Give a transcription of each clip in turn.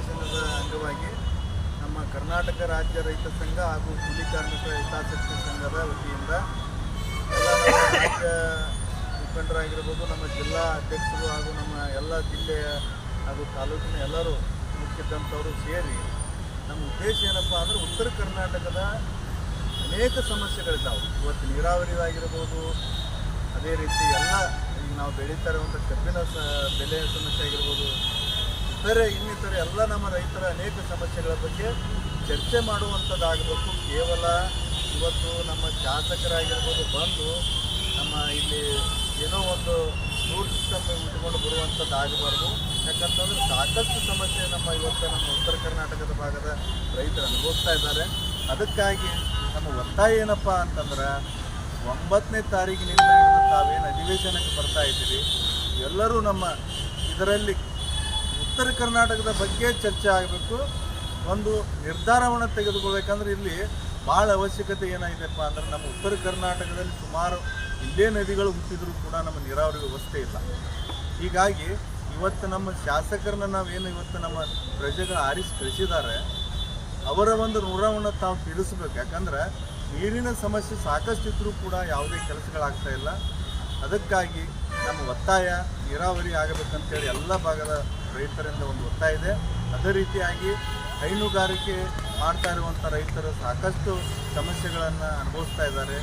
ಅಧಿವೇಶನದ ಅಂಗವಾಗಿ ನಮ್ಮ ಕರ್ನಾಟಕ ರಾಜ್ಯ ರೈತ ಸಂಘ ಹಾಗೂ ಕೂಲಿ ಕಾರ್ಮಿಕ ಹಿತಾಸಕ್ತಿ ಸಂಘದ ವತಿಯಿಂದ ಎಲ್ಲ ರಾಜ್ಯ ಮುಖಂಡರಾಗಿರ್ಬೋದು, ನಮ್ಮ ಜಿಲ್ಲಾ ಅಧ್ಯಕ್ಷರು ಹಾಗೂ ನಮ್ಮ ಎಲ್ಲ ಜಿಲ್ಲೆಯ ಹಾಗೂ ತಾಲೂಕಿನ ಎಲ್ಲರೂ ಮುಖ್ಯದಂಥವರು ಸೇರಿ ನಮ್ಮ ಉದ್ದೇಶ ಏನಪ್ಪ ಅಂದರೆ ಉತ್ತರ ಕರ್ನಾಟಕದ ಅನೇಕ ಸಮಸ್ಯೆಗಳಿದ್ದಾವೆ. ಇವತ್ತು ನೀರಾವರಿದಾಗಿರ್ಬೋದು, ಅದೇ ರೀತಿ ಎಲ್ಲ ನಾವು ಬೆಳೀತಾ ಇರುವಂಥ ಕಬ್ಬಿನ ಸ ಬೆಲೆಯ ಸಮಸ್ಯೆ ಆಗಿರ್ಬೋದು ಇತರೆ ಇನ್ನಿತರ ಎಲ್ಲ ನಮ್ಮ ರೈತರ ಅನೇಕ ಸಮಸ್ಯೆಗಳ ಬಗ್ಗೆ ಚರ್ಚೆ ಮಾಡುವಂಥದ್ದಾಗಬೇಕು. ಕೇವಲ ಇವತ್ತು ನಮ್ಮ ಶಾಸಕರಾಗಿರ್ಬೋದು ಬಂದು ನಮ್ಮ ಇಲ್ಲಿ ಏನೋ ಒಂದು ನೂರು ಸಿಸ್ಟಮ್ ಇಟ್ಕೊಂಡು ಬರುವಂಥದ್ದು ಆಗಬಾರ್ದು ಯಾಕಂತಂದ್ರೆ ಸಾಕಷ್ಟು ಸಮಸ್ಯೆ ನಮ್ಮ ಇವತ್ತು ನಮ್ಮ ಉತ್ತರ ಕರ್ನಾಟಕದ ಭಾಗದ ರೈತರು ಅನುಭವಿಸ್ತಾ ಇದ್ದಾರೆ. ಅದಕ್ಕಾಗಿ ನಮ್ಮ ಒತ್ತಾಯ ಏನಪ್ಪ ಅಂತಂದ್ರೆ ಒಂಬತ್ತನೇ ತಾರೀಕಿನಿಂದ ತಾವೇನು ಅಧಿವೇಶನಕ್ಕೆ ಬರ್ತಾ ಇದ್ದೀವಿ. ಎಲ್ಲರೂ ನಮ್ಮ ಇದರಲ್ಲಿ ಉತ್ತರ ಕರ್ನಾಟಕದ ಬಗ್ಗೆ ಚರ್ಚೆ ಆಗಬೇಕು. ಒಂದು ನಿರ್ಧಾರವನ್ನು ತೆಗೆದುಕೊಳ್ಬೇಕಂದ್ರೆ ಇಲ್ಲಿ ಭಾಳ ಅವಶ್ಯಕತೆ ಏನಾಗಿದೆಪ್ಪ ಅಂದ್ರೆ ನಮ್ಮ ಉತ್ತರ ಕರ್ನಾಟಕದಲ್ಲಿ ಸುಮಾರು ಇಲ್ಲೇ ನದಿಗಳು ಹುಟ್ಟಿದರೂ ಕೂಡ ನಮ್ಮ ನೀರಾವರಿ ವ್ಯವಸ್ಥೆ ಇಲ್ಲ. ಹೀಗಾಗಿ ಇವತ್ತು ನಮ್ಮ ಶಾಸಕರನ್ನ ನಾವೇನು ಇವತ್ತು ನಮ್ಮ ಪ್ರಜೆಗಳು ಆರಿಸಿ ಕಳಿಸಿದ್ದಾರೆ, ಅವರ ಒಂದು ಋಣವನ್ನು ತಾವು ತಿಳಿಸ್ಬೇಕು. ಯಾಕಂದ್ರೆ ನೀರಿನ ಸಮಸ್ಯೆ ಸಾಕಷ್ಟು ಇದ್ದರೂ ಕೂಡ ಯಾವುದೇ ಕೆಲಸಗಳಾಗ್ತಾ ಇಲ್ಲ. ಅದಕ್ಕಾಗಿ ನಮ್ಮ ಒತ್ತಾಯ ನೀರಾವರಿ ಆಗಬೇಕಂತೇಳಿ ಎಲ್ಲ ಭಾಗದ ರೈತರಿಂದ ಒಂದು ಒತ್ತಾಯ ಇದೆ. ಅದೇ ರೀತಿಯಾಗಿ ಹೈನುಗಾರಿಕೆ ಮಾಡ್ತಾ ಇರುವಂಥ ರೈತರು ಸಾಕಷ್ಟು ಸಮಸ್ಯೆಗಳನ್ನು ಅನುಭವಿಸ್ತಾ ಇದ್ದಾರೆ.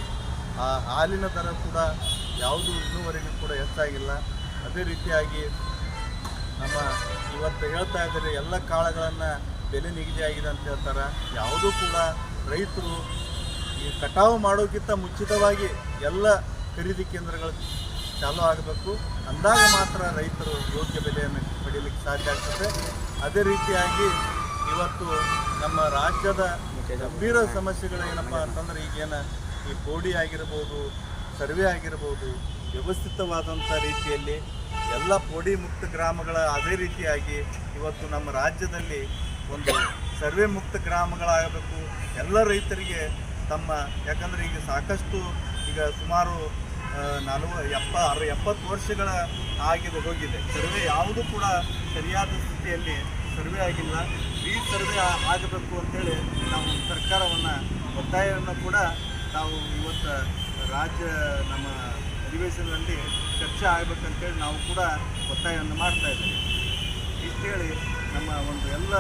ಆ ಹಾಲಿನ ದರ ಕೂಡ ಯಾವುದು ಇನ್ನೂವರೆಗೂ ಕೂಡ ಹೆಚ್ಚಾಗಿಲ್ಲ. ಅದೇ ರೀತಿಯಾಗಿ ನಮ್ಮ ಇವತ್ತು ಹೇಳ್ತಾ ಇದ್ದಾರೆ, ಎಲ್ಲ ಕಾಳುಗಳನ್ನು ಬೆಲೆ ನಿಗದಿ ಆಗಿದೆ ಅಂತ ಹೇಳ್ತಾರೆ. ಯಾವುದೂ ಕೂಡ ರೈತರು ಈ ಕಟಾವು ಮಾಡೋಕ್ಕಿಂತ ಮುಂಚಿತವಾಗಿ ಎಲ್ಲ ಖರೀದಿ ಕೇಂದ್ರಗಳು ಚಾಲೂ ಆಗಬೇಕು. ಅಂದಾಗ ಮಾತ್ರ ರೈತರು ಯೋಗ್ಯ ಬೆಲೆಯನ್ನು ಪಡೀಲಿಕ್ಕೆ ಸಾಧ್ಯ ಆಗ್ತದೆ. ಅದೇ ರೀತಿಯಾಗಿ ಇವತ್ತು ನಮ್ಮ ರಾಜ್ಯದ ಗಂಭೀರ ಸಮಸ್ಯೆಗಳು ಏನಪ್ಪ ಅಂತಂದ್ರೆ ಈಗೇನು ಈ ಪೋಡಿ ಆಗಿರ್ಬೋದು, ಸರ್ವೆ ಆಗಿರ್ಬೋದು, ವ್ಯವಸ್ಥಿತವಾದಂಥ ರೀತಿಯಲ್ಲಿ ಎಲ್ಲ ಪೋಡಿ ಮುಕ್ತ ಗ್ರಾಮಗಳ ಅದೇ ರೀತಿಯಾಗಿ ಇವತ್ತು ನಮ್ಮ ರಾಜ್ಯದಲ್ಲಿ ಒಂದು ಸರ್ವೆ ಮುಕ್ತ ಗ್ರಾಮಗಳಾಗಬೇಕು. ಎಲ್ಲ ರೈತರಿಗೆ ತಮ್ಮ, ಯಾಕಂದರೆ ಈಗ ಸಾಕಷ್ಟು ಈಗ ಸುಮಾರು ನಲವ, ಎಪ್ಪ ಅರ ಎಪ್ಪತ್ತು ವರ್ಷಗಳ ಆಗಿದೆ, ಹೋಗಿದೆ. ಸರ್ವೆ ಯಾವುದೂ ಕೂಡ ಸರಿಯಾದ ಸ್ಥಿತಿಯಲ್ಲಿ ಸರ್ವೆ ಆಗಿಲ್ಲ. ಈ ಸರ್ವೆ ಆಗಬೇಕು ಅಂತೇಳಿ ನಾವು ಸರ್ಕಾರವನ್ನು, ಒತ್ತಾಯವನ್ನು ಕೂಡ ನಾವು ಇವತ್ತು ರಾಜ್ಯ, ನಮ್ಮ ಅಧಿವೇಶನದಲ್ಲಿ ಚರ್ಚೆ ಆಗಬೇಕಂತೇಳಿ ನಾವು ಕೂಡ ಒತ್ತಾಯವನ್ನು ಮಾಡ್ತಾ ಇದ್ದೀವಿ. ಇಷ್ಟೇಳಿ ನಮ್ಮ ಒಂದು ಎಲ್ಲ